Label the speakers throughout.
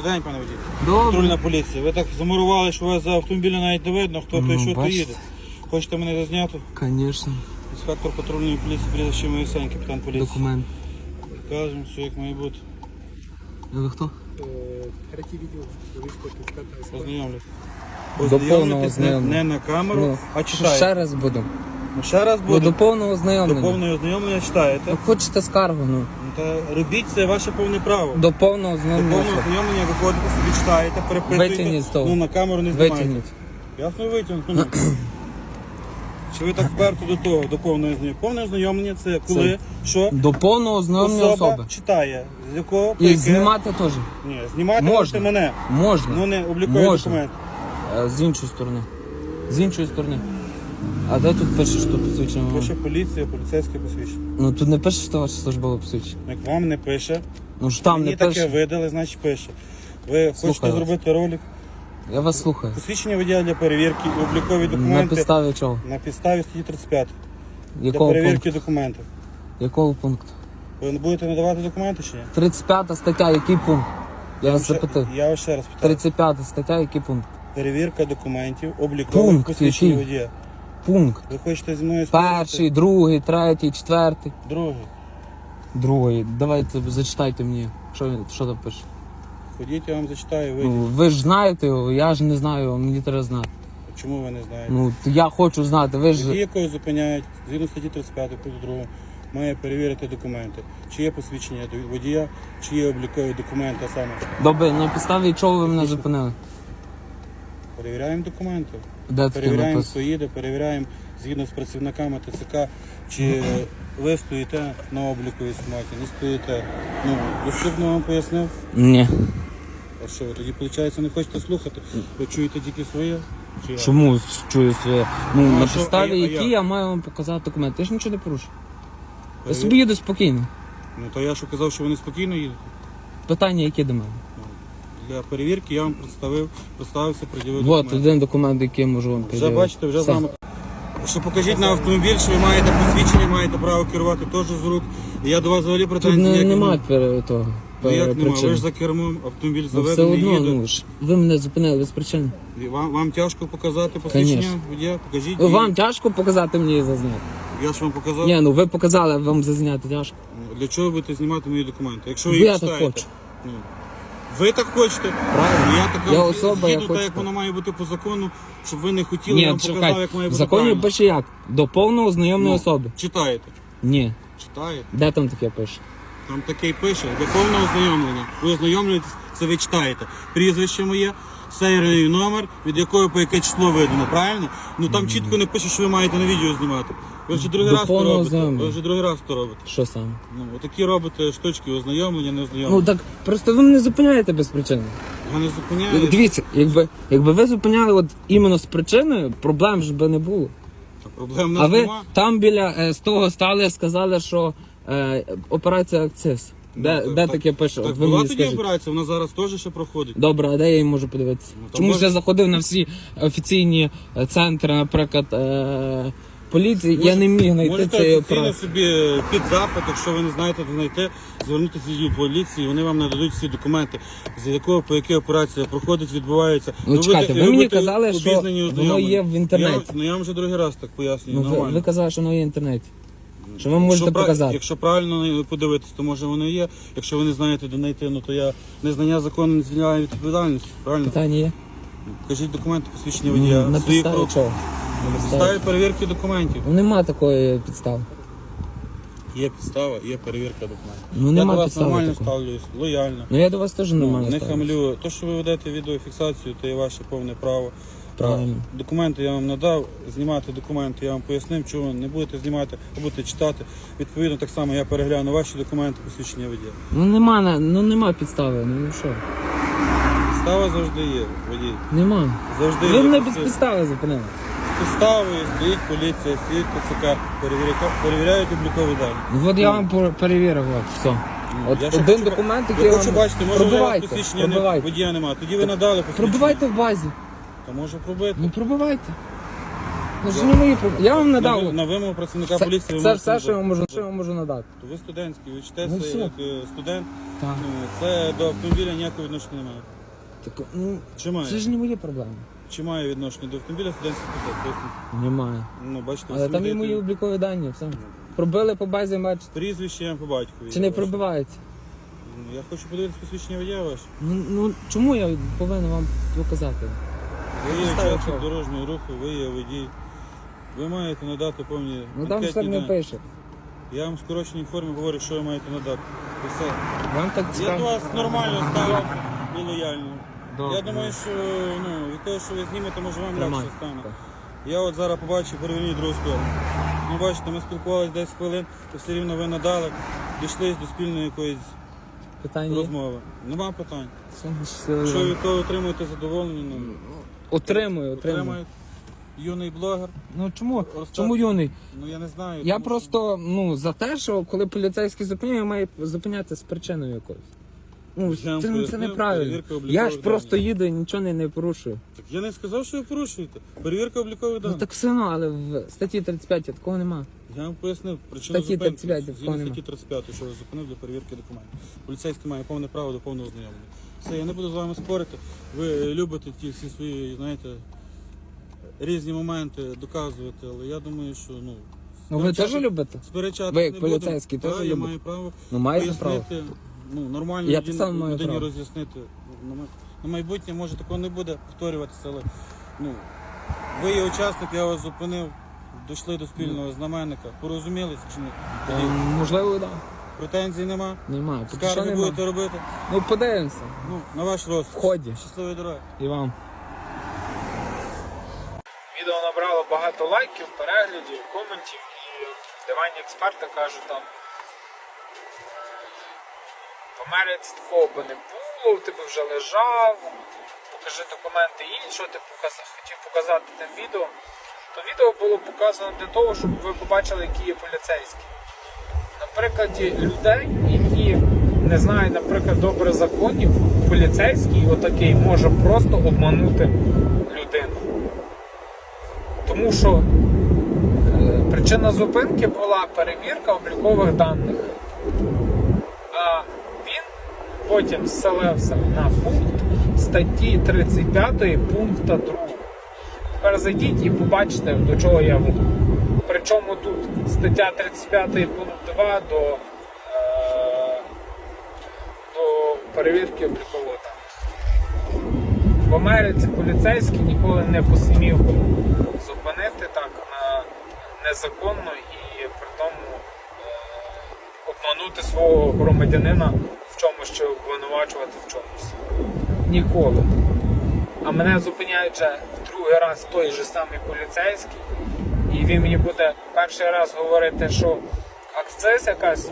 Speaker 1: Добрий день, пане водій. Патрульна поліція. Ви так замурували, що вас за автомобіля навіть не видно, хто
Speaker 2: Ну,
Speaker 1: той, що то
Speaker 2: бачите.
Speaker 1: їде. Хочете мене зазняти?
Speaker 2: Звісно.
Speaker 1: Інспектор патрульної поліції прізвище Моїсень, капітан поліції.
Speaker 2: Документ.
Speaker 1: Кажемо, все як має бути.
Speaker 2: А ви хто?
Speaker 3: Третій відділ.
Speaker 1: Познайомлюсь. Ознайомитись не, не на камеру,
Speaker 2: Ну,
Speaker 1: а
Speaker 2: Ще раз буду.
Speaker 1: Ну, ще раз буде.
Speaker 2: до повного
Speaker 1: До
Speaker 2: ознайомлення.
Speaker 1: повного ознайомлення читаєте.
Speaker 2: Ви хочете скаргу, ну.
Speaker 1: Ну, Та робіть це ваше повне право.
Speaker 2: До повного
Speaker 1: До
Speaker 2: ознайомлення.
Speaker 1: повного ознайомлення виходите собі читаєте, переписуєте.
Speaker 2: Витягніть з того.
Speaker 1: Ну на камеру не знімаєте.
Speaker 2: Витягніть.
Speaker 1: Ясно витягнути. Чи ви так вперто до того, до повного ознайомлення? Повне ознайомлення це коли, що
Speaker 2: До повного ознайомлення
Speaker 1: особа,
Speaker 2: особи.
Speaker 1: читає, з якого по
Speaker 2: І
Speaker 1: яке-
Speaker 2: знімати теж.
Speaker 1: Ні, знімати
Speaker 2: Можна.
Speaker 1: можете мене.
Speaker 2: Можна.
Speaker 1: Ну не
Speaker 2: Можна.
Speaker 1: документ.
Speaker 2: Е, З іншої сторони. З іншої сторони. А де тут пише, що посвідчено?
Speaker 1: Пише поліція, поліцейське посвідчення.
Speaker 2: Ну тут не пише, що ваше службове посвідчення.
Speaker 1: Як вам не пише,
Speaker 2: Ну ж там
Speaker 1: мені
Speaker 2: не
Speaker 1: таке
Speaker 2: пише.
Speaker 1: видали, значить пише. Ви хочете
Speaker 2: вас.
Speaker 1: зробити ролик?
Speaker 2: Я вас слухаю.
Speaker 1: Посвідчення водія для перевірки і облікові
Speaker 2: На
Speaker 1: документи
Speaker 2: підставі чого?
Speaker 1: на підставі статті 35 для перевірки
Speaker 2: пункту?
Speaker 1: документів.
Speaker 2: Якого пункту?
Speaker 1: Ви не будете надавати документи чи ні?
Speaker 2: 35 стаття, який пункт? Я вас
Speaker 1: Ще-
Speaker 2: запитав.
Speaker 1: Я вас ще раз питаю.
Speaker 2: 35 стаття, який пункт?
Speaker 1: Перевірка документів, облікових
Speaker 2: Пункт
Speaker 1: посвідчень
Speaker 2: який?
Speaker 1: водія.
Speaker 2: Пункт.
Speaker 1: Ви хочете зі мною спорити?
Speaker 2: Перший, другий, третій, четвертий.
Speaker 1: Другий.
Speaker 2: Другий. Давайте зачитайте мені. Що, він- що там пише?
Speaker 1: Ходіть, я вам зачитаю,
Speaker 2: Ну, ви ж знаєте його, я ж не знаю його, мені треба знати.
Speaker 1: Чому ви не знаєте?
Speaker 2: Ну, то я хочу знати, ви ж.
Speaker 1: якого зупиняють, згідно статті 35 пункту 2, має перевірити документи. Чи є посвідчення до водія, чи є облікові документи саме.
Speaker 2: Добре, на підставі чого ви мене зупинили?
Speaker 1: Перевіряємо документи.
Speaker 2: Де таке
Speaker 1: Перевіряємо,
Speaker 2: написано?
Speaker 1: їде, перевіряємо згідно з працівниками ТЦК, чи ви стоїте на обліку військкоматі, не стоїте. Ну, доступно вам пояснив.
Speaker 2: Ні.
Speaker 1: А що ви тоді, виходить, не хочете слухати? Ви чуєте тільки своє? Чи як?
Speaker 2: Чому чую своє? Ну,
Speaker 1: Ну, а
Speaker 2: на
Speaker 1: що,
Speaker 2: підставі
Speaker 1: а я- а
Speaker 2: які
Speaker 1: я?
Speaker 2: я маю вам показати документи. Я ж нічого не порушую. Я
Speaker 1: Перевір-
Speaker 2: собі їду спокійно.
Speaker 1: Ну то я що казав, що ви неспокійно їдете.
Speaker 2: Питання, які до мене.
Speaker 1: Для перевірки я вам представив, представився, приділив
Speaker 2: От
Speaker 1: документи.
Speaker 2: один документ, який я можу вам
Speaker 1: Вже бачите, вже з нами. Що покажіть на автомобіль, що ви маєте посвідчення, маєте право керувати теж з рук. І я до вас взагалі
Speaker 2: Тут
Speaker 1: претензій
Speaker 2: не,
Speaker 1: ніяких
Speaker 2: немає
Speaker 1: не-
Speaker 2: пере- того.
Speaker 1: Ну як нема,
Speaker 2: причин.
Speaker 1: ви ж за кермом, автомобіль
Speaker 2: Ну, все
Speaker 1: заведений,
Speaker 2: одно,
Speaker 1: їде.
Speaker 2: ну ж, ви мене зупинили без причин.
Speaker 1: І Вам, вам тяжко показати посвідчення
Speaker 2: Конечно.
Speaker 1: Покажіть.
Speaker 2: Ну, Вам тяжко показати мені зазняти?
Speaker 1: Я ж вам показав.
Speaker 2: Ні, ну ви показали, вам зазняти тяжко.
Speaker 1: Ну, Для чого ви будете знімати мої документи? Якщо ви
Speaker 2: Бо
Speaker 1: їх
Speaker 2: я так
Speaker 1: читаєте.
Speaker 2: хочу.
Speaker 1: Ну, ви так хочете?
Speaker 2: Правильно.
Speaker 1: Я така
Speaker 2: Я особа, я
Speaker 1: так,
Speaker 2: хочу
Speaker 1: як
Speaker 2: так.
Speaker 1: воно має бути по закону, щоб ви не хотіли, я
Speaker 2: Ні,
Speaker 1: вам показав,
Speaker 2: чекай,
Speaker 1: як має
Speaker 2: в
Speaker 1: бути
Speaker 2: законі
Speaker 1: правильно.
Speaker 2: пише як? До повного знайомої
Speaker 1: Ну,
Speaker 2: особи.
Speaker 1: Читаєте.
Speaker 2: Ні.
Speaker 1: Читаєте.
Speaker 2: Де там таке пише?
Speaker 1: Там таке й пише, для повного ознайомлення. Ви ознайомлюєтесь, це ви читаєте. Прізвище моє, серійний номер, від якого по яке число видано, правильно? Ну там чітко не пише, що ви маєте на відео знімати. Ви вже другий
Speaker 2: До
Speaker 1: раз то
Speaker 2: повного
Speaker 1: робите.
Speaker 2: ознайомлення.
Speaker 1: Ви вже другий раз то робите.
Speaker 2: Що саме?
Speaker 1: Ну, отакі робите штучки, ознайомлення, не ознайомлення.
Speaker 2: Ну так просто ви мене зупиняєте без причини.
Speaker 1: Я не зупиняю.
Speaker 2: Дивіться, якби, якби ви зупиняли от іменно з причиною, проблем ж би не було.
Speaker 1: Та Проблем
Speaker 2: А
Speaker 1: нас
Speaker 2: ви
Speaker 1: нема.
Speaker 2: там біля е, з того стали, сказали, що е, операція акциз. Де,
Speaker 1: Ну,
Speaker 2: де
Speaker 1: так-
Speaker 2: таке пише?
Speaker 1: Так
Speaker 2: От ви
Speaker 1: була
Speaker 2: мені
Speaker 1: тоді
Speaker 2: скажіть.
Speaker 1: операція, вона зараз теж ще проходить.
Speaker 2: Добре, а де я її можу подивитися?
Speaker 1: Ну, там
Speaker 2: Чому ж
Speaker 1: можна-
Speaker 2: я заходив на всі офіційні е, центри, наприклад, е, поліції, я не міг знайти
Speaker 1: Можете
Speaker 2: цієї
Speaker 1: офіційно
Speaker 2: операції.
Speaker 1: собі під запит, якщо ви не знаєте, то знайти, звернутися до поліції, вони вам нададуть всі документи, з якого по якій операція проходить, відбувається.
Speaker 2: Ну, чекайте, ви мені
Speaker 1: будете
Speaker 2: казали, що
Speaker 1: обізнані,
Speaker 2: воно
Speaker 1: ознайомлені.
Speaker 2: є в інтернеті.
Speaker 1: Я, ну я вам вже другий раз так пояснюю,
Speaker 2: Ну, ви,
Speaker 1: нормально.
Speaker 2: ви казали, що воно є в інтернеті. Що ви можете
Speaker 1: пра-
Speaker 2: показати.
Speaker 1: Якщо правильно подивитись, то може воно є. Якщо ви не знаєте де знайти, ну то я незнання закону не звільняю від відповідальності. Правильно?
Speaker 2: Питання є?
Speaker 1: Кажіть документи, посвідчення
Speaker 2: Ну,
Speaker 1: водія.
Speaker 2: на
Speaker 1: Свої
Speaker 2: підставі
Speaker 1: про-
Speaker 2: чого?
Speaker 1: На підставі перевірки документів.
Speaker 2: Ну нема такої підстави.
Speaker 1: Є підстава, є перевірка документів.
Speaker 2: Ну
Speaker 1: я
Speaker 2: нема
Speaker 1: до вас
Speaker 2: підстави
Speaker 1: нормально
Speaker 2: такої.
Speaker 1: ставлюсь, лояльно.
Speaker 2: Ну я до вас теж
Speaker 1: Ну,
Speaker 2: нормально
Speaker 1: не
Speaker 2: ставлюсь.
Speaker 1: хамлю. То, що ви ведете відеофіксацію, то є ваше повне право.
Speaker 2: Правильно.
Speaker 1: А Документи я вам надав, знімати документи я вам пояснив, чого не будете знімати, а будете читати. Відповідно, так само я перегляну ваші документи, посвідчення водія.
Speaker 2: Ну нема, на- ну нема підстави, ну що?
Speaker 1: Підстава завжди є, водій.
Speaker 2: Нема.
Speaker 1: Завжди
Speaker 2: Ви
Speaker 1: є
Speaker 2: мене без
Speaker 1: підстава.
Speaker 2: підстави зупинили.
Speaker 1: З підставою стоїть поліція, стоїть ТЦК, перевіряють, облікові дані.
Speaker 2: Ну от я вам пор- перевірив, от, все. От
Speaker 1: Я ще
Speaker 2: один
Speaker 1: хочу-
Speaker 2: документ,
Speaker 1: Я
Speaker 2: який
Speaker 1: хочу
Speaker 2: вам...
Speaker 1: бачити, може у вас
Speaker 2: Пробивайте,
Speaker 1: посвідчення не,
Speaker 2: пробивайте.
Speaker 1: водія немає. Тоді ви надали посвідчення.
Speaker 2: Пробивайте в базі.
Speaker 1: Та може пробити.
Speaker 2: Ну пробивайте. Ну, ж не мої. Я вам
Speaker 1: На,
Speaker 2: надав.
Speaker 1: ви- на вимогу працівника
Speaker 2: Це,
Speaker 1: поліції ви
Speaker 2: це
Speaker 1: можете
Speaker 2: все, що я вам можу, що я вам можу надати.
Speaker 1: То ви студентський, ви читаєте
Speaker 2: Ну, все.
Speaker 1: як е, студент.
Speaker 2: Так.
Speaker 1: Ну, Це до автомобіля ніякого відношення немає.
Speaker 2: Так, ну,
Speaker 1: Чи має?
Speaker 2: це ж не мої проблеми.
Speaker 1: Чи має відношення до автомобіля студентський пакет?
Speaker 2: Немає.
Speaker 1: Ну, бачите,
Speaker 2: Але там є мої облікові дані, все. Пробили по базі, бачите.
Speaker 1: Прізвище я по батькові.
Speaker 2: Чи не
Speaker 1: ваше.
Speaker 2: пробивається?
Speaker 1: Ну, Я хочу подивитися посвідчення водія ваше.
Speaker 2: Ну, ну чому я повинен вам показати?
Speaker 1: Ви є
Speaker 2: ставлю
Speaker 1: учасник
Speaker 2: чого?
Speaker 1: дорожнього руху, ви є водій. Ви маєте надати повні
Speaker 2: Ну там
Speaker 1: анкетні
Speaker 2: все не
Speaker 1: дані.
Speaker 2: пише.
Speaker 1: Я вам в скороченій формі говорю, що ви маєте надати. І все.
Speaker 2: Вам так
Speaker 1: Я до
Speaker 2: цікаво.
Speaker 1: вас нормально ставлю і лояльно.
Speaker 2: Добре.
Speaker 1: Я думаю, що ну, від того, що ви знімете, може вам
Speaker 2: Тримай.
Speaker 1: легше стане. Я от зараз побачив переверніть другу сторону. Ну бачите, ми спілкувалися 10 хвилин, то все рівно ви надали, дійшли до спільної якоїсь
Speaker 2: Питання є?
Speaker 1: розмови. Нема питань.
Speaker 2: Все, щасливо.
Speaker 1: Що від того отримуєте задоволення, ну
Speaker 2: Отримую, отримую.
Speaker 1: отримають. Юний блогер.
Speaker 2: Ну чому?
Speaker 1: Остап-
Speaker 2: Чому юний?
Speaker 1: Ну я не знаю.
Speaker 2: Я
Speaker 1: тому що-
Speaker 2: просто ну за те, що коли поліцейський зупиняє, має зупиняти з причиною якоюсь. Ну,
Speaker 1: Я вам
Speaker 2: це, ну, це
Speaker 1: пояснив,
Speaker 2: неправильно.
Speaker 1: перевірка облікових
Speaker 2: Я ж
Speaker 1: даних.
Speaker 2: просто їду і нічого не, не порушую.
Speaker 1: Так я не сказав, що ви порушуєте. Перевірка облікових
Speaker 2: Ну так все одно, але в статті 35 такого нема.
Speaker 1: Я вам пояснив причину
Speaker 2: Статті
Speaker 1: зупинки.
Speaker 2: 35
Speaker 1: Згідно
Speaker 2: такого
Speaker 1: статті 35, що ви зупинив для перевірки документів. Поліцейський має повне право до повного ознайомлення. Все, я не буду з вами спорити. Ви е, любите ті всі свої, знаєте, різні моменти доказувати, але я думаю, що ну.
Speaker 2: Ну ви теж любите?
Speaker 1: Сперечати
Speaker 2: Ви як
Speaker 1: не
Speaker 2: поліцейський теж
Speaker 1: я
Speaker 2: любите?
Speaker 1: маю право
Speaker 2: Ну маєте право.
Speaker 1: пояснити, ну, нормально
Speaker 2: Я так
Speaker 1: людині-
Speaker 2: само маю
Speaker 1: людині
Speaker 2: право.
Speaker 1: роз'яснити. На май- На майбутнє може такого не буде повторюватися, але ну, ви є учасник, я вас зупинив, дійшли до спільного знаменника. Порозумілися чи ні? Тоді
Speaker 2: Ем, Можливо, так. Да.
Speaker 1: претензій нема.
Speaker 2: Немає. Поки що
Speaker 1: Скарги
Speaker 2: нема.
Speaker 1: будете робити.
Speaker 2: Ну подивимося.
Speaker 1: Ну, на ваш розсуд.
Speaker 2: В ході.
Speaker 1: Щасливої дороги.
Speaker 2: І вам.
Speaker 4: Відео набрало багато лайків, переглядів, коментів і диванні експерти кажуть там. Америці такого би не було, ти би вже лежав, покажи документи і що ти показ- хотів показати тим відео. То відео було показано для того, щоб ви побачили, які є поліцейські. На прикладі людей, які не знають, наприклад, добре законів, поліцейський отакий може просто обманути людину. Тому що е, причина зупинки була перевірка облікових даних. Потім зселився на пункт статті 35 пункта 2. Тепер зайдіть і побачите, до чого я веду. Причому тут стаття 35 пункт 2 до, е, до перевірки облікових даних. В Америці поліцейський ніколи не посмів зупинити так на незаконно і при тому е, обманути свого громадянина в чомусь чи обвинувачувати в чомусь. Ніколи. А мене зупиняють вже в другий раз той же самий поліцейський, і він мені буде перший раз говорити, що акцес якась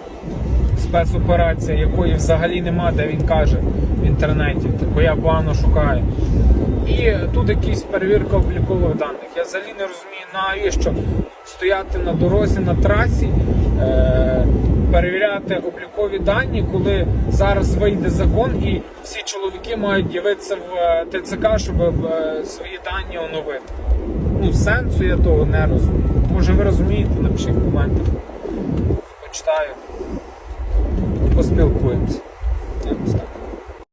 Speaker 4: спецоперація, якої взагалі нема, де він каже в інтернеті, бо я погано шукаю. І тут якась перевірка облікових даних. Я взагалі не розумію, навіщо стояти на дорозі на трасі, е- перевіряти облікові дані, коли зараз вийде закон і всі чоловіки мають дивитися в е, ТЦК, щоб е, свої дані оновити. Ну, сенсу я того не розумію. Може ви розумієте, напишіть в коментах. Почитаю. Поспілкуємося.